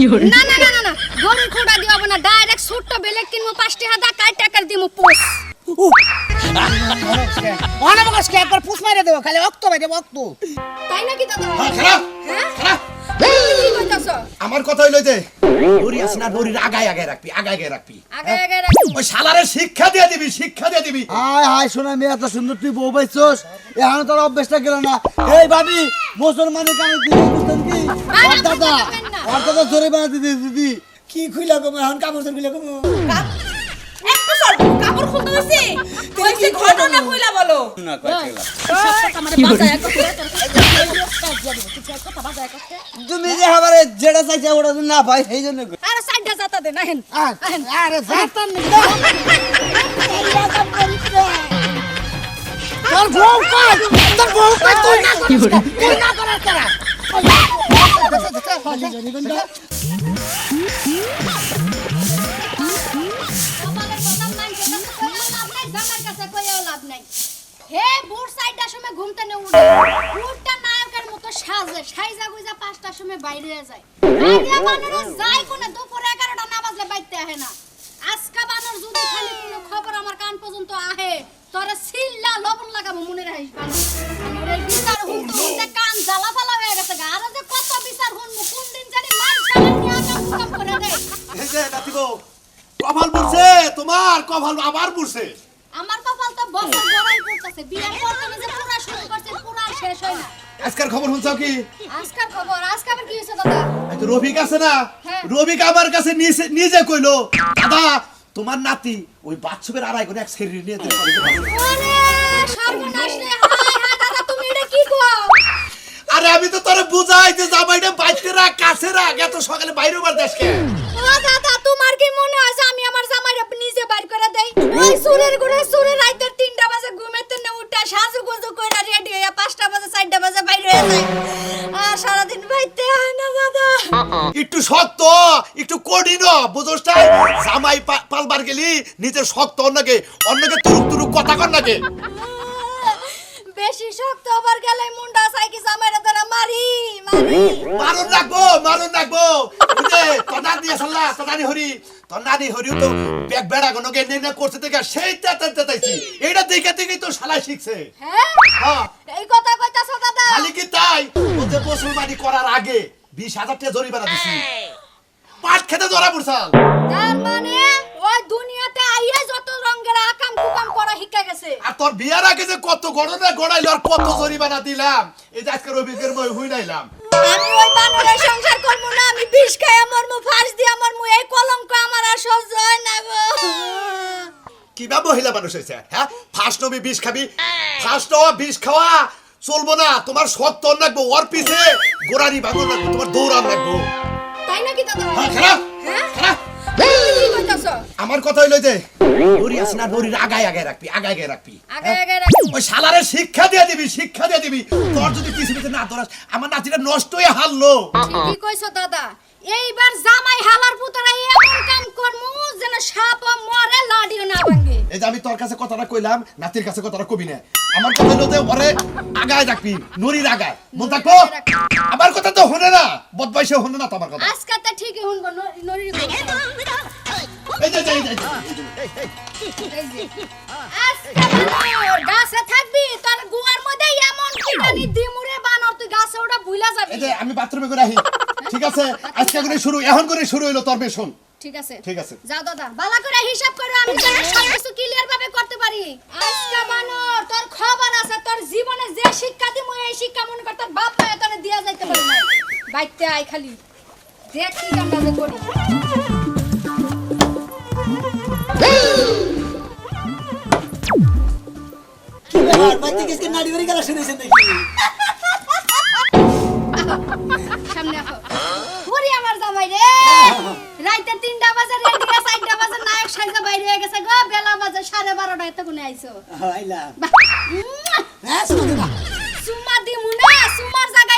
না না না না না। গরুর খোঁটা দিব না ডাইরেক্ট ছোট্ট বেলেগ কিনবো পাঁচটি হাজার কাই টাকার দিব পোষ। অনেক বকস একবার পুষ মাইরে দেবো খালি অক্ত বাইরে অক্ত তাই নাকি দাদা হ্যাঁ, হ্যাঁ কি আমার কথা হইল যে দড়ি আছে না দড়ির আগায় আগায় রাখবি আগায় আগায় রাখবি আগে আগে রাখি ওই শালারে শিক্ষা দিয়ে দিবি শিক্ষা দিয়ে দিবি। হাই হাই শোনা মেয়ে এত সুন্দর তুই বউ পাইছস। এখানে তোর অভ্যেসটা গেল না। এই ভাবি মুসলমানের কানে দিদি বুঝতেন কি? দাদা। দাদা জোরে বানা দিদি দিদি। কি খুইলা কমো এখন কাপড় চোর খুইলা কমো? একটু সর কাপড় খুলতে হইছে। কইছে ঘটনা কইলা বলো তুমি যে খাবারে যেটা চাইছে ওটা না পাই সেই জন্য। আরে সাইডটা যাতা দে না হেন আরে যাতাম না। তোর বউ কই তোর বউ কই তুই না করিস তুই না করার করা কইও লাভ নাই। হে বুড় সাইডটার সময় ঘুমতে নে উঠে উঠটা নায়কের মতো সাজে, সাইজা গুইজা পাঁচটার সময় বাইরে যায়। বাইরে বানরে যায় কোনে? দুপুর এগারোটা না বাজলে বাইতে আহে না। আজকা বানর যদি খালি কোনো খবর আমার কান পর্যন্ত আহে, তোরে সিল্লা লবণ লাগাবো মনে রাখিস বানর। বিচার হুনতে হুনতে কান জ্বালা ফালা হয়ে গেছে গা। আরও যে কত বিচার হুনমু, কোন দিন জানি মান সামনে নিয়ে কাম করে দেয়। এই যে নাতি বউ কপাল পড়ছে তোমার, কপাল আবার পড়ছে। আমার কপাল তো বছর গড়াই পড়তেছে বিয়ের পর যে পুরা শুরু করছে পুরা শেষ হয় না। আজকের খবর শুনছো কি? আজকাল খবর আজকে আবার কি হয়েছে দাদা? এই তো রফিক আছে না? হ্যাঁ। রফিক আমার কাছে নিজে- কইলো দাদা তোমার নাতি ওই বাচ্চুকের আড়াই করে এক শরীর নিয়ে। আরে সর্বনাশ রে দাদা তুমি এটা কি কও? আরে আমি তো তোরে বুঝাই যে জামাইটা বাইতে রাখ কাছে রাখ এত সকালে বাইরে বার দেশকে। ও দাদা তোমার কি মনে হয় আমি আমার বাইর করে দেই। ওই সুরের গুড়ে সুরে রাইতে তিনটা বাজে ঘুমেতে না উঠা সাজু গুজু কইরা রেডি হইয়া পাঁচটা বাজে, চারটা বাজে বাইর হয়ে যায়। আর সারাদিন বাইতে হয় না দাদা। একটু শক্ত, একটু কঠিন, বুঝোস তাই জামাই পালবার গেলি নিজের শক্ত অন্যকে অন্যকে তুরুক তুরুক কথা কর নাকে? বেশি শক্ত আবার গেলে মুন্ডা সাইকি জামাইরা ধরে মারি মারি। মারুন রাখব মারুন রাখব। বুঝে তোর নানি সাল্লা তোর নানি হরি তোর নানি হরিও তো ব্যাগ বেড়া গনকে নে নে করতে থেকে সেই তেতে তেতাইছি এইটা দেখে দেখেই তো শালা শিখছে। হ্যাঁ? হ্যাঁ। এই কথা কইতাছ দাদা? খালি কি তাই? ও যে মুসলমানি করার আগে বিশ হাজার টাকা জরিমানা দিছি। পাট খেতে ধরা পড়ছাল তার মানে ওই দুনিয়াতে আইয়া যত রঙের আকাম কুকাম করা শিখা গেছে। আর তোর বিয়ার আগে যে কত গণনা গড়াইলো আর কত জরিমানা দিলাম এই যে আজকে রবিকের মই হুই নাইলাম। আমি ওই বানরের সংসার করব না আমি বিষ খাই আমার মু ফাঁস দিয়ে আমার মু এই কলঙ্ক আমার আর সহ্য হয় না গো। কিবা মহিলা মানুষ হয়েছে হ্যাঁ? ফার্স্ট নবী বিষ খাবি। ফার্স্ট হওয়া বিষ খাওয়া চলবো না তোমার শক্ত রাখব ওর পিছে গোড়ানি বাগর রাখব তোমার দৌড়ান রাখব তাই নাকি দাদা? হ্যাঁ খারাপ হ্যাঁ? খারাপ আমার কথা হইল যে দড়ি আছে না দড়ির আগায় আগায় রাখবি আগায় আগায় রাখবি আগায় আগায় রাখবি। ওই শালারে শিক্ষা দিয়ে দিবি শিক্ষা দিয়ে দিবি। তোর যদি কিছু না ধরাস আমার নাতিটা নষ্ট হয়ে হারলো। কি কইছ দাদা। এইবার জামাই হালার পুতরা এমন কাম করমু যেন সাপ মরে লাডিও না ভাঙে। এই যে আমি তোর কাছে কথাটা কইলাম নাতির কাছে কথাটা কবি না। আমার কথা হলো যে ওরে আগায় রাখবি নড়ির আগায় মন থাকব? আমার কথা তো হনে না বদমাইশে হনে না তো আমার কথা। আজকে তো ঠিকই নরির এই যে, এই যে, গাছে থাকবি তোর গুয়ার মধ্যে এমন কিটানি দিমুরে বানর তুই গাছে ওটা ভুলা যাবি। এই যে আমি বাথরুমে করে আহি। ঠিক আছে আজকে করে শুরু এখন করে শুরু হইল তোর বেশন ঠিক আছে। ঠিক আছে। যাও দাদা বালা করে হিসাব করো আমি যেন সবকিছু ক্লিয়ার ভাবে করতে পারি। আজকে বানর তোর খবর আছে তোর জীবনে যে শিক্ষা দিমু এই শিক্ষা মনে কর তোর বাপ মায়ে তোরে দিয়া যাইতে পারে না বাইতে আই খালি। দেখ কি যে করি। সামনে আমার জামাই রে! রাইতে তিনটা বাজে চারটা নায়ক বাইরে হয়ে গেছে গো। বেলা বাজে সাড়ে কোনে হ্যাঁ দিমু না সুম্মার জায়গায়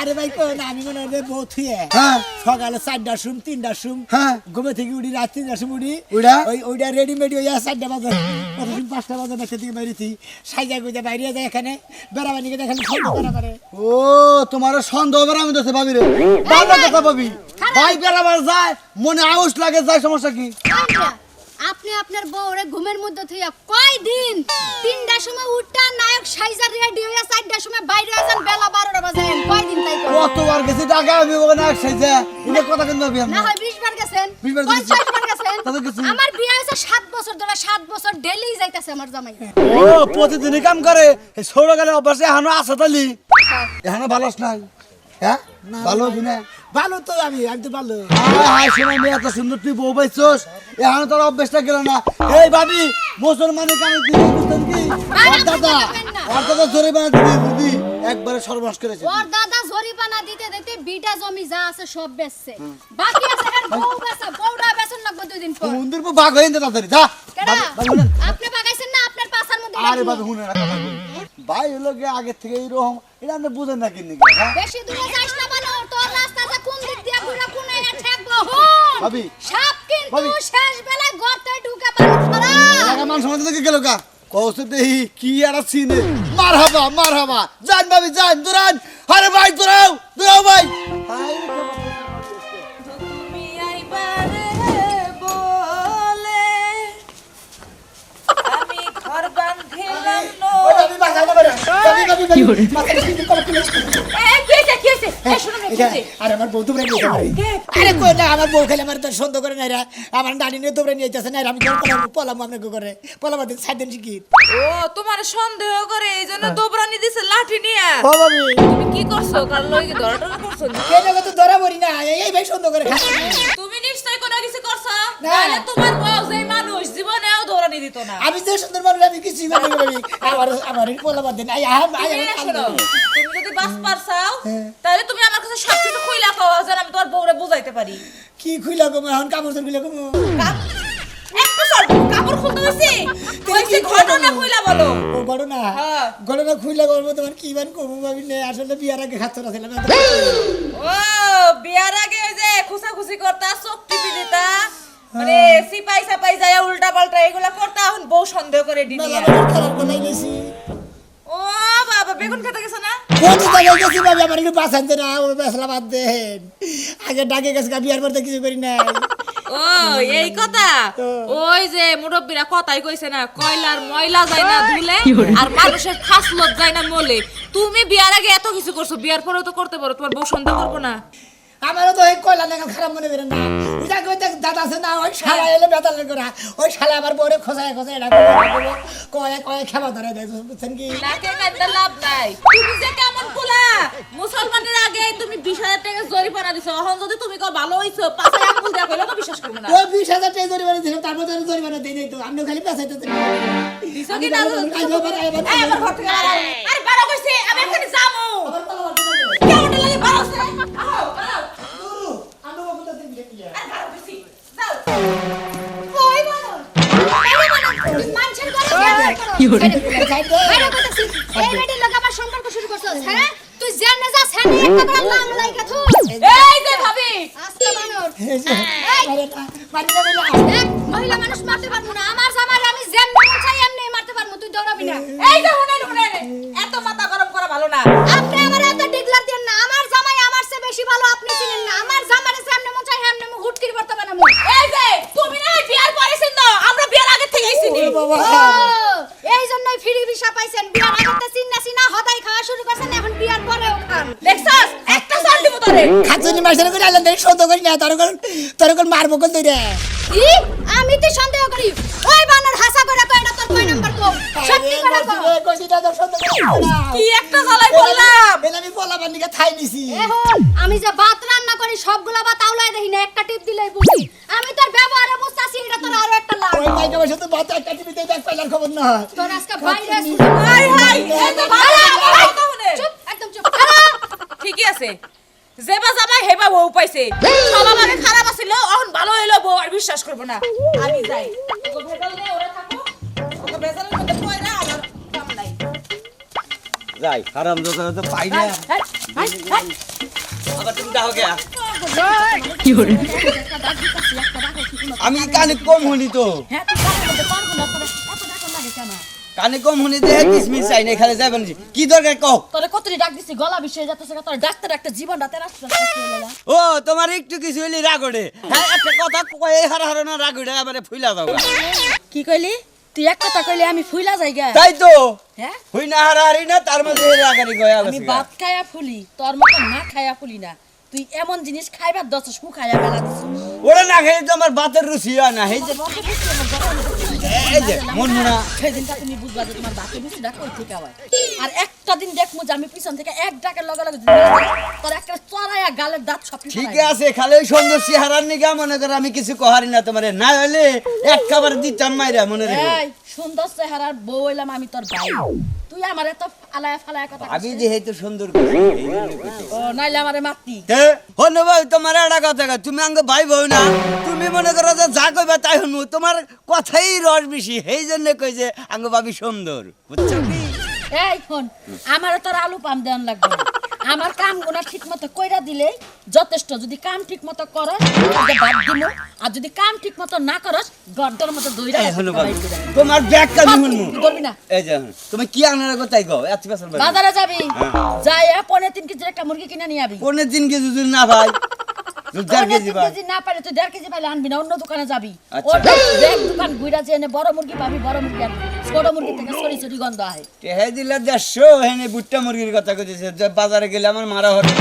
আরে ভাই কোন আমি মনে হয় বউ থুয়ে হ্যাঁ। সকালে চারটার সুম তিনটার সুম হ্যাঁ। ঘুমে থেকে উঠি রাত তিনটার সুম উইড়া? ওই ওইটা রেডিমেড চারটা বাজে পাঁচটা বাজে বাচ্চা থেকে বাইরেছি। সাইজা গুজা বাইরে যায় এখানে। বেড়াবানি ফোন ও তোমার সন্দেহ বেড়া আমি দোষে ভাবি রে। ভালো কথা ভাবি। ভাই বেড়াবার যায় মনে আউস লাগে যায় সমস্যা কি? আপনি আপনার বউরে ঘুমের মধ্যে থইয়া কয় দিন তিনটার সময় উঠটা নায়ক সাইজার রেডি হইয়া চারটার সময় বাইরে আছেন বেলা বারোটা বাজে। কয় দিন তাই? কতবার গেছি? টাকা আমি ওখানে এক সাইজে। এটা কথা কিন্তু ভাবি না হয় বিশ বার গেছেন? 20 বার গেছেন। আমার বিয়ে হয়েছে সাত বছর ধরে সাত বছর ডেলি যাইতেছে আমার জামাই। ও প্রতিদিনই কাম করে। এই সৌর গেলে অভ্যাসে এখনও আছে তালি। এখনও ভালো নাই। হ্যাঁ? ভালো হবি না? ভালো তো আমি আমি তো ভালো। হায় হায় শোনা মেয়ে এত সুন্দর তুই বউ পাইছস। এখনও তোর অভ্যাসটা গেল না। এই ভাবি মুসলমানের কানে দিদি বুঝতেন কি ওর দাদা ওর দাদা জোরে বানা দিদি দিদি একবারে সর্বনাশ করেছে। ওর দাদা জরিপানা দিতে দিতে বিটা জমি যা আছে সব বেচছে। বাকি আছে আর বউ বেচা বেচন লাগবে দুই দিন পর মন্দির পর ভাগ তাড়াতাড়ি যা। আপনি বাগাইছেন না? আপনার পাশার মধ্যে আরে। বাবু শুনে রাখা ভাই হলো আগে থেকে এইরকম এটা আপনি বুঝেন না কিনে হ্যাঁ? বেশি দূরে যাইস ভাবি। সাপ কিন্তু। শেষ বেলায় গর্তে ঢুকে পানি ছড়া এলাকা মান সমাজ থেকে গেল কা কৌশল দেহি কি আর সিনে মার হাবা মার হাবা। জান ভাবি জান দুরান আরে ভাই দুরাও দুরাও ভাই। রে তুমি আইবারে বলে আমি ঘর আমি না করে কি হইছে কি হইছে এ শুনো না কি এটা, হইছে আরে আমার বউ তোমরা নিয়ে আরে কই না আমার বউ খেলে আমার তো সন্দেহ করে নাই আমার ডানি নিয়ে তোমরা নিয়ে যাচ্ছে না আমি পলাম পলাম আপনাকে করে পলাম দিন সাত দিন শিখি। ও তোমার সন্দেহ করে এই জন্য দোবরানি দিছে লাঠি নিয়ে। ও তুমি কি করছ? কার লগে ধরা করছ নাকি? তো ধরা পড়ি না এই ভাই সন্দেহ করে তুমি নিশ্চয় কোনো কিছু করছ? না। তোমার বউ মানুষ জীবনেও দৌড়ানি দিত না। আমি যে সুন্দর মানুষ আমি কিছুই করি না ভাবি আমার আমার পলাম দিন। আই আম আই তুমি না। শোনো, আমার তুমি যদি বাস পারছাও তাহলে তুমি আমার কাছে সব কিছু খুইলা কও যেন আমি তোমার বউরে বুঝাইতে পারি। কি খুইলা গো এখন কাপড় চোর খুইলা গো একটা সর কাপড় খুলতে হইছি কইছি ঘটনা খুইলা বলো। ও ঘটনা? হ্যাঁ। ঘটনা খুইলা করব তোমার কি বার কমু ভাবি নে আসলে বিয়ার আগে খাচ্ছ না ছিলাম। ও বিয়ার আগে ওই যে খুসাখুসি করতা চোখ টিপি দিতা মানে সিপাই সাপাই যায় উল্টা পাল্টা এগুলা করতা এখন বউ সন্দেহ করে গেছি ও বাবা বেগুন খেতে গেছে না? কত জায়গায় গেছি ভাবি আমার একটু বাঁচানতে না ও বেসলা বাদ দেন। আগে ডাকে গেছে গা বিয়ার পর কিছু করি নাই। ও এই কথা? ওই যে মুরব্বীরা কথাই কইছে না কয়লার ময়লা যায় না ধুলে আর মানুষের খাসলত যায় না মলে। তুমি বিয়ার আগে এত কিছু করছ বিয়ার পরেও তো করতে পারো তোমার বউ সন্দেহ করব না। আমারও তো এই কয়লা নাগাল খারাপ মনে করেন না। ওই দাদা আছে না ওই শালা এলে বেতালের করা ওই শালা আমার বউরে খোঁজায় খোঁজায় ডাকে কয়ে কয়ে ধরে দেয় বুঝছেন কি? নাকে কান্দা লাভ নাই। তুমি যে কেমন পোলা? মুসলমানের আগে তুমি বিশ হাজার টাকা জরিমানা দিছো এখন যদি তুমি কও ভালো হইছো পাঁচ হাজার আঙ্গুল দেওয়া কইলে তো বিশ্বাস করব না। ওই বিশ হাজার টাকা জরিমানা দিলাম তারপর তো আর জরিমানা দিই নাই তো। আপনি খালি দিছো কি না? আবার আবার আরে আরে বারো কইছে আমি এখানে যাব। কি করে বাইরে কইতাছি এই বেটি লগা আবার সম্পর্ক শুরু করছস হ্যাঁ? তুই জেনে যা সেনে একটা করে লাম লাইগা থু। এই যে ভাবি। আস্তে বানর মারি মহিলা মানুষ মারতে পারব না। আমার জামাই আমি যেমনি চাই এমনি মারতে পারব। তুই দৌড়াবি না। এই যে শুনেন শুনেন এত মাথা গরম করা ভালো না। আপনি আমার এত ডিগলার দেন না। আমার জামাই আমার চেয়ে বেশি ভালো আপনি চিনেন না। আমার জামাইরে যেমনি মন চাই এমনি মু হুটকির করতে বানাবো। এই যে তুমি না বিয়ার পরে চিনো আমরা বিয়ার আগে থেকে চিনি। ও, মাসের করে আলাদা সন্দেহ করি না তোর কোন তোর কোন মারবো কোন তুই রে ই আমি তো সন্দেহ করি। ওই বানর হাসা করে কয় এটা তোর কয় নাম্বার কো? সত্যি করে কও। কইছিটা তোর সন্দেহ করি না। কি একটা জ্বালাই বললাম। বেলা আমি বলা বান্দিকে থাই নিছি। এখন আমি যে ভাত রান্না করি সবগুলা ভাত আউলাই দেখি না একটা টিপ দিলেই বুঝি। আমি তোর ব্যবহারে বুঝতাছি এটা তোর আরও একটা লাভ। ওই মাইকে বসে তো বাত একটা টিভিতে দেখ পাইলার খবর না তোর আজকে বাইরে হাই হাই এই তো ভালো চুপ একদম চুপ। ঠিকই আছে। যেবা জামাই হেবা বউ পাই হয়েছে সবার আগে খারাপ আছিল এখন ভালো হইল বউ আর বিশ্বাস করব না। আমি যাই। হারাম তো পাই না। ডাকো আমি কানে কম শুনি তো। হ্যাঁ না তোর এত ডাকন লাগে কেন কানে কম শুনি দে কিসমিস চাই না খালি যাবেন কি দরকার কও? তোরে কতরি ডাক দিছি গলা বিষয়ে যাতেছে তোর ডাক্তার একটা জীবন রাতে রাস্তা ও তোমার একটু কিছু হইলে রাগড়ে। হ্যাঁ একটা কথা কয়ে হারা হারা না রাগড়ে এবারে ফুইলা দাও। কি কইলি? তুই এক কথা কইলি আমি ফুইলা যাই গা। তাই তো? হ্যাঁ? হই না হারা হারি না তার মধ্যে রাগারি গয়া আমি ভাত খায়া ফুলি তোর মতো না খায়া ফুলি না। তুই এমন জিনিস খাইবার দছ সু খায়া বেলা ওরা না খেয়ে তো আমার ভাতের রুচি হয় না। এই যে এই যে সেদিনটা তুমি বুঝবা যে তোমার বাকি রুচিটা কই থেকে হয় আর একটা দিন দেখমু যে আমি পিছন থেকে এক ডাকের লগে লগে যদি নাচ দেই, তোর একটা চড়াইয়া গালের দাঁত সব ঠিক আছে খালি ওই সুন্দর চেহারার নিগা মনে করো আমি কিছু কহারি না তোমারে। না হলে এক খাবার দিতাম মাইরা মনে রেখো। সুন্দর চেহারার বউ হইলাম আমি তোর ভাই। তুই আমার এত আলায়া ফালায়া কথা আমি কইছিস। যে হেতু সুন্দর ও নাইলে আমারে মাতি হন ভাই তোমার একটা কথা তুমি আঙ্গ ভাই বউ না। তুমি মনে করো যে যা কইবা তাই শুনব তোমার কথাই রস বেশি সেই জন্য কই যে আঙ্গ ভাবি সুন্দর বুঝছ কি? এই ফোন আমার তোর আলু পাম দেন লাগবে আমার কাম গুনা ঠিক মতো কইরা দিলে যথেষ্ট। যদি কাম ঠিক মতো করস বাদ দিমু। আর যদি কাম ঠিক মতো না করস গর্দর মতো দইরা তোমার ব্যাগ কামি শুনব ধরবি না। এই যে তুমি কি আনার কথাই কও? এত পেছন বাজারে যাবি? যাই পনে তিন কেজির একটা মুরগি কিনে নিয়ে আবি। পনেরো দিন কেজি যদি না ভাই না পারে তুই দেড় কেজি পাইলে আনবি না অন্য দোকানে যাবি। আচ্ছা। দোকান ঘুরা এনে বড় মুরগি পাবি বড় মুরগি আনবি। ছোট মুরগি থেকে সরি সরি গন্ধ আহে। হে দিলে দেড়শো হেনে বুট্টা মুরগির কথা কইতেছে। বাজারে গেলে আমার মারা হবে।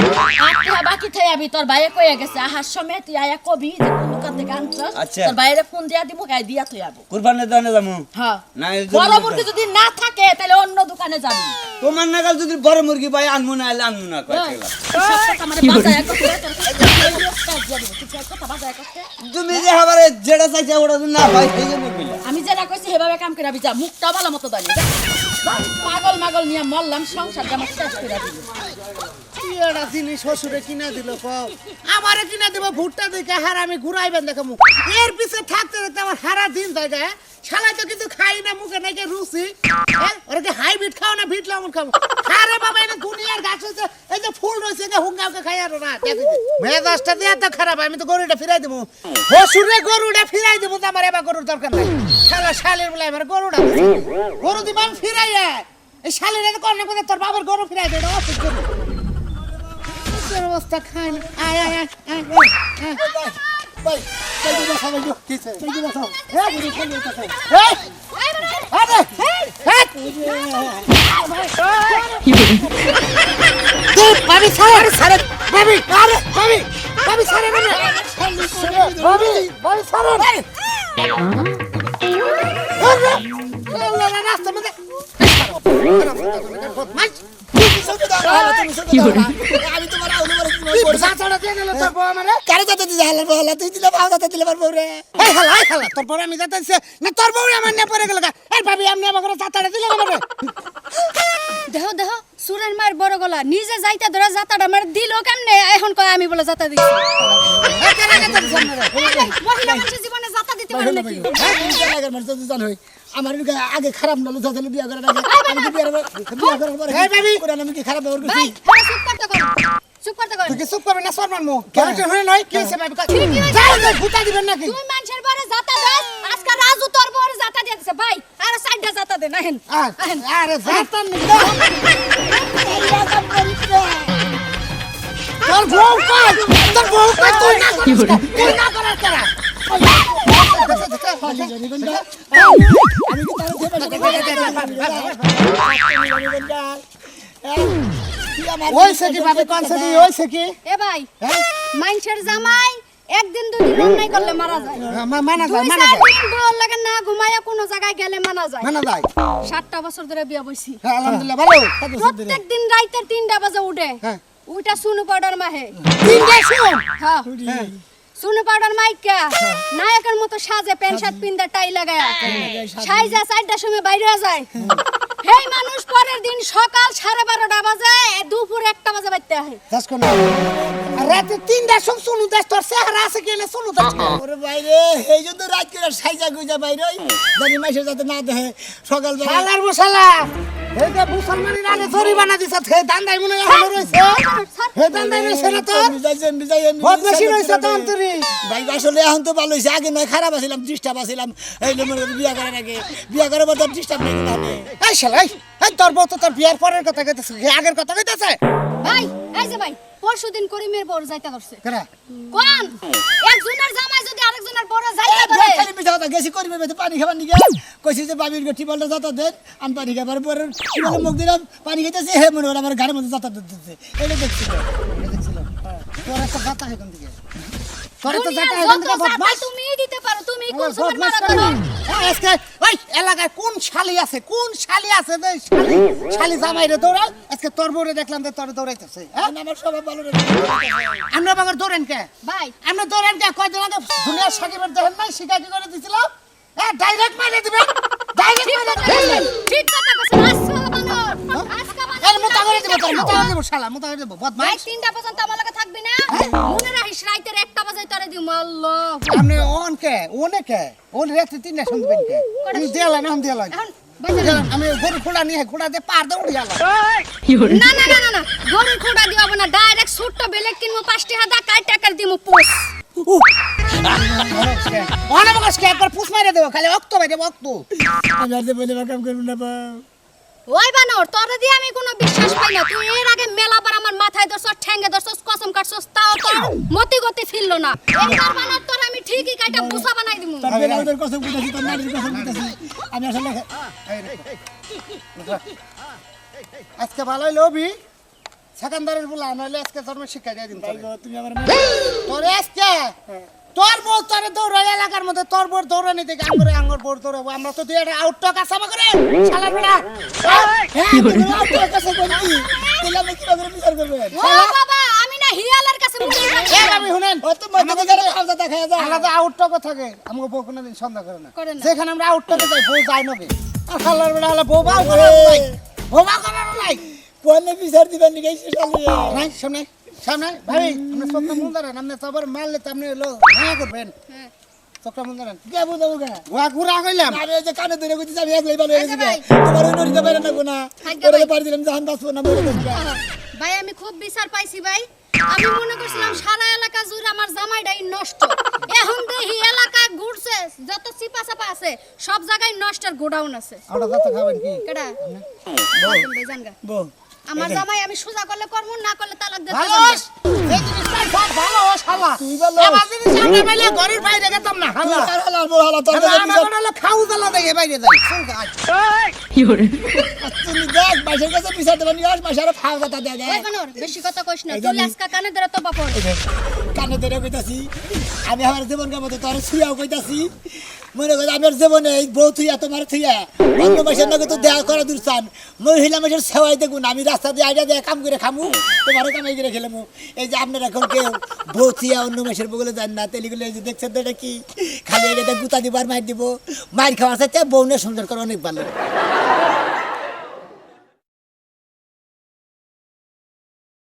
বাকি থাই আবি? তোর ভাইয়ে কইয়া গেছে আহার সময় তুই আয়া কবি যে কোন দোকান থেকে আনছস আচ্ছা। তোর বাইরে ফোন দিয়া দিমু দিয়া তুই আবো। কুরবানের দানে যাব হ্যাঁ। না বড় মুরগি যদি না থাকে তাহলে অন্য দোকানে যাবি। তোমার নাগাল যদি বড় মুরগি পাই আনব না তুমি যে হাবারে যেটা চাইছে ওটা না পাই সেই জন্য আমি যেটা কইছি সেভাবে কাম করে যা মুখটা ভালো মতো দাঁড়িয়ে পাগল মাগল নিয়ে মরলাম সংসার জামা শেষ করে দিল একটা জিনিস শ্বশুরে কিনা দিল, কও। আমারে কিনা দেবো ভুট্টা দেখে হার আমি ঘুরাইবেন দেখে মুখ। এর পিছে থাকতে থাকতে আমার হারা দিন যায় হ্যাঁ? তো কিন্তু খাই না, মুখে নাকি রুচি। হ্যাঁ? ওরা কি হাইব্রিড খাও না ভিট লামন খাব আরে বাবা এটা দুনিয়ার গাছ হচ্ছে এই যে ফুল রয়েছে যে হুঙ্গাকে খাই আর না মেজাজটা দিয়ে এত খারাপ, আমি তো গরুটা ফিরাই দেবো। হসুরে গরুটা ফিরাই দেবো, তো আমার এবার গরুর দরকার নাই। শালা শালের বলে আমার গরুটা। গরু দিব আমি ফিরাই এই শালের কর্ণে করে তোর বাবার গরু ফিরাই দেয় অসুখ তোর অবস্থা খায় না আয় আয় আয় ভাই হ্যাঁ এটা খাই এই আরে সারে ভাবি আরে না রাস্তা মধ্যে আমি কারে যাতে দিছে হালার বউ হালা তুই দিলে বাউ যাতে দিলে পারব রে এই হালা এই হালা তোর বউ আমি যাতে দিছে না তোর বউ আমার পড়ে গেল এই ভাবি আমি আমার করে দিলে আমারে দেহ দেহ সুরের মার বড় গলা নিজে যাইতে ধরে জাতাটা মার দিল কেমনে এখন কয় আমি বলে জাতা দিছি আমারে জীবনে জাতা দিতে পারে নাকি হ্যাঁ আমার আগে খারাপ নালো যাতে বিয়া করে আমি বিয়া কি খারাপ ব্যবহার করছি চুপ করতে কর তুই কি চুপ করবি না? সর মারমু কেন? হই নয় কি হইছে ভাবি যাও যাও ভুতা দিবেন নাকি? তুই মানুষের বরে জাতা দাস আজকে রাজু তোর বরে জাতা দিয়ে দিছে। ভাই আর সাইডটা জাতা দে না হেন আ- আরে যাতান নাকি তোর বউ কই? তোর বউ কই? তুই না করিস তুই না করার কারা ওইছে কি ভাবে কনসার্ট ওইছে কি? এ ভাই হ্যাঁ? মানুষের জামাই একদিন দুদিন অন্যায় করলে মারা যায়। মা- মানা যায় মানা যায়। বউর লাগে না ঘুমাইয়া কোনো জায়গায় গেলে মানা যায়। মানা যায়। সাতটা বছর ধরে বিয়া বইছি। হ্যাঁ আলহামদুলিল্লাহ ভালো। প্রত্যেক দিন রাইতে তিনটা বাজে উঠে। হ্যাঁ। উইটা শুনু পাউডার মাহে তিনটা শুন হ্যাঁ। শুনু পাউডার মাইকা নায়কের মতো সাজে প্যান্ট শার্ট পিন্দা টাই লাগায়া। সাইজা চারটার সময় বাইরে যায়। হেই মানুষ পরের দিন সকাল সাড়ে বারোটা বাজে দুপুর একটা বাজে বাইতে আহে। দাস কোন। রাতে তিনটার সময় সোনু দাস তোর চেহারা আছে গেলে সোনু দাস? ওরে বাইরে এই জন্য রাত করে সাইজা গুজা বাইরে জানি মাইসে যাতে না দেখে সকাল বেলা শালার মশালা। এই যে মুসলমানের আগে জরি বানা দিছ হে দান্দাই মনে হয় এখনও রয়েছে। হে দান্দাই রয়েছে না তো মিজাইছে মিজাই বদমাশি রয়েছে তো অন্তরি। ভাই আসলে এখন তো ভালো হয়েছে আগে নয় খারাপ আছিলাম ডিস্টার্ব আছিলাম। এই বিয়া করার আগে বিয়া করার পর ডিস্টার্ব নেই তাহলে এই শালা এই এই তোর বউ তো তোর বিয়ার পরের কথা কইতেছে আগের কথা কইতেছে? ভাই এই যে ভাই পরশু দিন করিমের বড় যাইতে ধরছে। কোন? একজনের জামাই যদি আরেকজনের বড় যাইতে ধরে। খালি মিঠা কথা গেছি করবে বেতে পানি খাবার নিগে কইছি যে বাবির গঠি বলটা যাতা দেন আমি পানি খাবার পরে টিবলে মুখ দিলাম পানি খেতেছে হে মনে হলো আমার ঘরের মধ্যে যাতা দিতেছে। এটা দেখছিল দেখছিল তোর একটা কথা এখান থেকে। তোর এখান চাপা বদমাশ। তুমিই দিতে পারো তুমি কুলসুমের বদমাশ মারা আজকে ওই এলাকায় কোন শালি আছে? কোন শালি আছে যে শালি? শালি জামাই রে দৌড়াল আজকে তোর বউরে দেখলাম যে তোর দৌড়াইতেছে হ্যাঁ? আমার সবাই ভালো রে আমরা বাঙার দৌড়েন কে? ভাই। আমরা দৌড়েন কে? কয়দিন আগে দুনিয়ার সাকিবের দেখেন নাই শিকাকি করে দিছিল? হ্যাঁ ডাইরেক্ট মাইরে দিবেন। ডাইরেক্ট ঠিক কথা দিবেন। কইছেন, ঠিক কথা কইছেন এর মোটা করে দিব তোর মোটা করে দিব শালা মোটা করে দিব। ভাই বদমাইশ তিনটা পর্যন্ত আমার লগে থাকবি না? মনে রাখিস রাইতের একটা বাজে তোরে দিম আল্লাহ। আপনি ওন কে? ওনে কে? ওন রাত্রি তিনটা শুনবেন কে? আমি দেয়ালা না আমি দেয়ালা। আমি গরু খোড়া নিয়ে খোড়া দিয়ে পার দিয়ে উড়ে গেলাম না না না না না গরুর খুঁটা দিব না। ডাইরেক্ট ছোট্ট বেলেগ কিনবো পাঁচটি হাদা কাই টাকার দিমু পোস অনেক কে? একবার পুষ মাইরে দেবো খালি অক্ত বাইরে অক্ত। আমি আর বলে কাম করব না বা ওই বানর তোরে দিয়ে আমি কোনো বিশ্বাস পাই না। তুই এর আগে মেলাবার আমার মাথায় ধরছস ঠ্যাঙ্গে ধরছস কসম কাটছস তাও তোর মতি গতি ফিরলো না। এইবার বানর তোর আমি ঠিকই কাইটা বুসা বানাই দিমু। তার বেলা ওদের কসম কুটাছি তার নারীর কসম কুটাছি আমি আসলে আজকে ভালো হইল অভি। সেকেন্দারের বলা নইলে আজকে জন্ম শিক্ষা দিয়ে দিন। তুমি আমার তোর আজকে তোর বউ তোর দৌড় এলাকার মধ্যে তোর বউর দৌড়ানি দেখে আঙ্গুরে আঙ্গুর বউর দৌড়াবো আমরা তো তুই একটা আউটটক আসামা করে শালার বেড়া। হ্যাঁ তাহলে আমি কি করে বিচার করবেন ও বাবা আমি না হিয়ালার কাছে মুড়ি আমি শুনেন ও তো মধ্যে করে খাওয়া দেখা যায়। আলাদা আউটটক থাকে আমাকে বউ কোনোদিন সন্দেহ করে না। যেখানে আমরা আউটটকে যাই বউ যায় নবে আর শালার বেড়া হলে বউ বাউ করার নাই। বউ বাউ করার নাই। কোনে বিচার দিবেন নাকি সে নাই সামনে সামনে ভাই আমরা চোখটা মন ধরেন আপনি সবার মারলে তো আপনি হলো হ্যাঁ করবেন। চোখটা মন ধরেন। কে বুঝাবো গা ঘোরা ঘুরা গেলাম আমি যে কানে ধরে কইছি আমি একলাই ভালো হয়ে গেছি তোমার ওই নড়িতে পারে না। কোনা ওরে পারি দিলাম জাহান বাঁচবো না মরে ভাই আমি খুব বিচার পাইছি ভাই। আমি মনে করছিলাম সারা এলাকা জুড়ে আমার জামাইটাই নষ্ট। এখন দেখি এলাকা ঘুরছে যত চিপা চাপা আছে সব জায়গায় নষ্টের গোডাউন আছে। যত খাবেন কি? কেডা? গা। আমার জামাই আমি সোজা করলে কর্ম না করলে তালাক দিতে ভালো এই জিনিসটা খুব ভালো ও শালা তুই ভালো। আমার জিনিস আমরা পাইলে ঘরের বাইরে গেতাম না হালা। তুই কার হালা বউ হালা তোর আমার বিচার হলো খাউ জ্বালা দেখে বাইরে যাই চল কাজ। তুমি দেখ বাইশের কাছে বিচার দেবেন নিয়ে আস বাইশের ফাও কথা দেয় বানর, বেশি কথা কইস না। তুই। আজকা কানে ধরে তো বাপর। কানে ধরে কইতাছি আমি আমার জীবন কাম তো তোর ছুঁয়াও কইতাছি। মনে করি আমার জীবনে এই বউ থুইয়া, তোমার থুইয়া, অন্য মাসের নাকি তো দেয়া করা দূর চান। মহিলা মাসের সেবাই দেখুন, আমি রাস্তা দিয়ে আইডিয়া দিয়ে কাম করে খামু, তোমারও কামাই করে খেলামু। এই যে আপনার এখন কেউ বউ থুইয়া অন্য মাসের বগুলো যান না তেলিগুলো এই যে দেখছেন তো এটা কি? খালি এটা গুতা দিব আর মার দিব। মার খাওয়ার সাথে বউ সুন্দর করে অনেক ভালো।